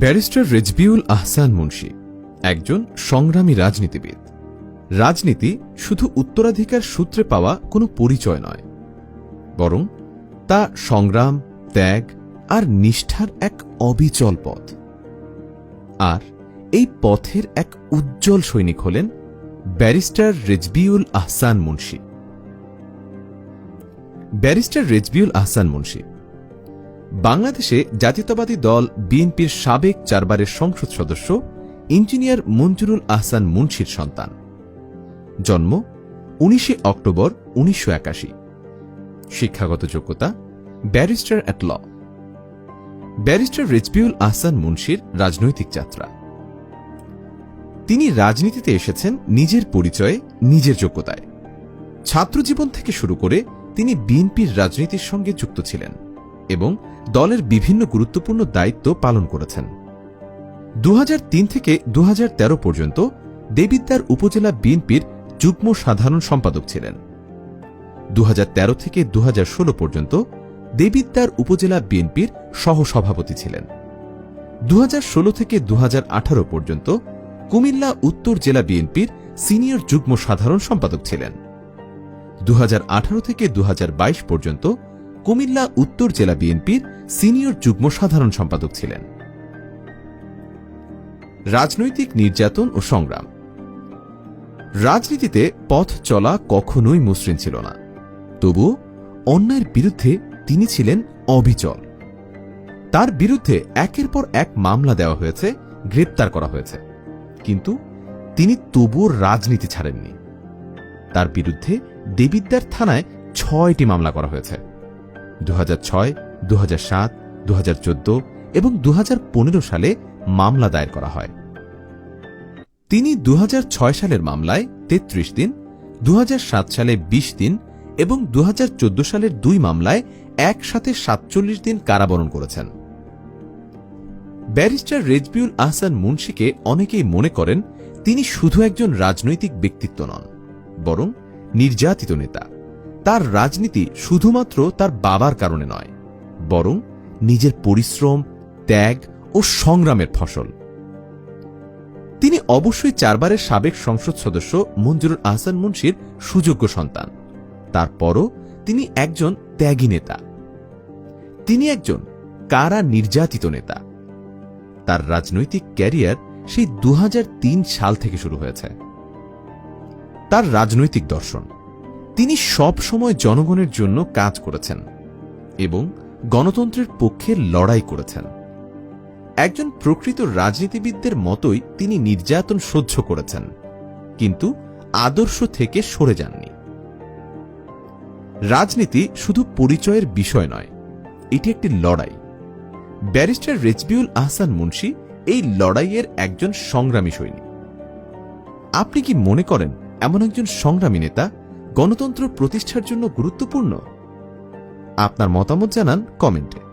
Barrister Rezbiul Ahsan Munshi, একজন সংগ্রামী রাজনীতিবিদ। রাজনীতি শুধু উত্তরাধিকার সূত্রে পাওয়া কোনো পরিচয় নয়, বরং তা সংগ্রাম, ত্যাগ আর নিষ্ঠার এক অবিচল পথ। আর এই পথের এক উজ্জ্বল সৈনিক হলেন ব্যারিস্টার রেজবিউল আহসান মুন্সি। ব্যারিস্টার রেজবিউল আহসান মুন্সি বাংলাদেশে জাতীয়তাবাদী দল বিএনপির সাবেক চারবারের সংসদ সদস্য, ইঞ্জিনিয়ার মঞ্জুরুল আহসান মুন্সির সন্তান। জন্ম উনিশে অক্টোবর উনিশশো একাশি। শিক্ষাগত যোগ্যতা, barrister at law. Barrister Rezbiul Ahsan মুন্সির রাজনৈতিক যাত্রা। তিনি রাজনীতিতে এসেছেন নিজের পরিচয়ে, নিজের যোগ্যতায়। ছাত্রজীবন থেকে শুরু করে তিনি বিএনপির রাজনীতির সঙ্গে যুক্ত ছিলেন। এবং দলের বিভিন্ন গুরুত্বপূর্ণ দায়িত্ব পালন করেছেন। দু হাজার তিন থেকে দু হাজার তেরো পর্যন্ত দেবিদ্বার উপজেলা বিএনপির যুগ্ম সাধারণ সম্পাদক ছিলেন। দু হাজার তেরো থেকে দু হাজার ষোলো পর্যন্ত দেবিদ্বার উপজেলা বিএনপির সহসভাপতি ছিলেন। দু হাজার ষোলো থেকে দু হাজার আঠারো পর্যন্ত কুমিল্লা উত্তর জেলা বিএনপির সিনিয়র যুগ্ম সাধারণ সম্পাদক ছিলেন। দু হাজার আঠারো থেকে দু হাজার বাইশ পর্যন্ত কুমিল্লা উত্তর জেলা বিএনপির সিনিয়র যুগ্ম সাধারণ সম্পাদক ছিলেন। রাজনৈতিক নির্যাতন ও সংগ্রাম। রাজনীতিতে পথ চলা কখনোই মসৃণ ছিল না। তবুও অন্যায়ের বিরুদ্ধে তিনি ছিলেন অবিচল। তার বিরুদ্ধে একের পর এক মামলা দেওয়া হয়েছে, গ্রেপ্তার করা হয়েছে। কিন্তু তিনি তবুও রাজনীতি ছাড়েননি। তার বিরুদ্ধে দেবিদ্বার থানায় ছয়টি মামলা করা হয়েছে। দু এবং দু হাজার পনেরো সালে মামলা দায়ের করা হয়। তিনি দু হাজার ছয় সালের মামলায় ৩৩ দিন দু হাজার সাত সালে ২০ দিন এবং দু হাজার চোদ্দ সালের দুই মামলায় একসাথে সাতচল্লিশ দিন কারাবরণ করেছেন। ব্যারিস্টার রেজবিউল আহসান মুন্সিকে অনেকেই মনে করেন তিনি শুধু একজন রাজনৈতিক ব্যক্তিত্ব নন, বরং নির্যাতিত নেতা। তার রাজনীতি শুধুমাত্র তার বাবার কারণে নয়, বরং নিজের পরিশ্রম, ত্যাগ ও সংগ্রামের ফসল। তিনি অবশ্যই চারবারের সাবেক সংসদ সদস্য মঞ্জুরুল আহসান মুন্সির সুযোগ্য সন্তান। তারপরও তিনি একজন ত্যাগী নেতা। তিনি একজন কারা নির্যাতিত নেতা। তার রাজনৈতিক ক্যারিয়ার সেই দু হাজার তিন সাল থেকে শুরু হয়েছে। তার রাজনৈতিক দর্শন। তিনি সব সময় জনগণের জন্য কাজ করেছেন এবং গণতন্ত্রের পক্ষে লড়াই করেছেন। একজন প্রকৃত রাজনীতিবিদদের মতোই তিনি নির্যাতন সহ্য করেছেন, কিন্তু আদর্শ থেকে সরে যাননি। রাজনীতি শুধু পরিচয়ের বিষয় নয়, এটি একটি লড়াই। ব্যারিস্টার রেজবিউল আহসান মুন্সি এই লড়াইয়ের একজন সংগ্রামী সৈনিক। আপনি কি মনে করেন, এমন একজন সংগ্রামী নেতা গণতন্ত্র প্রতিষ্ঠার জন্য গুরুত্বপূর্ণ। আপনার মতামত জানান কমেন্টে।